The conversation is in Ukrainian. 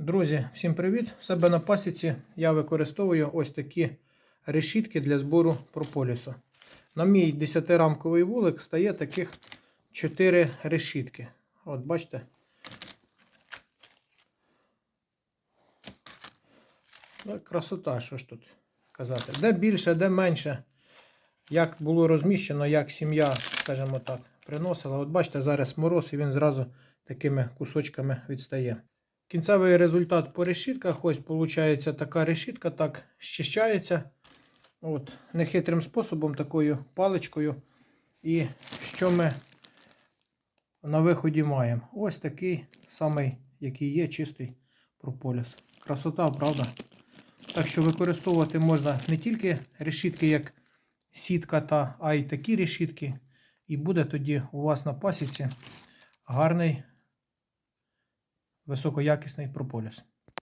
Друзі, всім привіт! В себе на пасіці я використовую ось такі решітки для збору прополісу. На мій 10-рамковий вулик стає таких 4 решітки. От бачите. Красота, що ж тут казати. Де більше, де менше. Як було розміщено, як сім'я, скажімо так, приносила. От бачите, зараз мороз і він зразу такими кусочками відстає. Кінцевий результат по решітках. Ось виходить така решітка, так щищається. От, нехитрим способом, такою паличкою. І що ми на виході маємо? Ось такий самий, який є, чистий прополіс. Красота, правда? Так що використовувати можна не тільки решітки, як сітка, та, а й такі решітки. І буде тоді у вас на пасіці гарний високоякісний прополіс.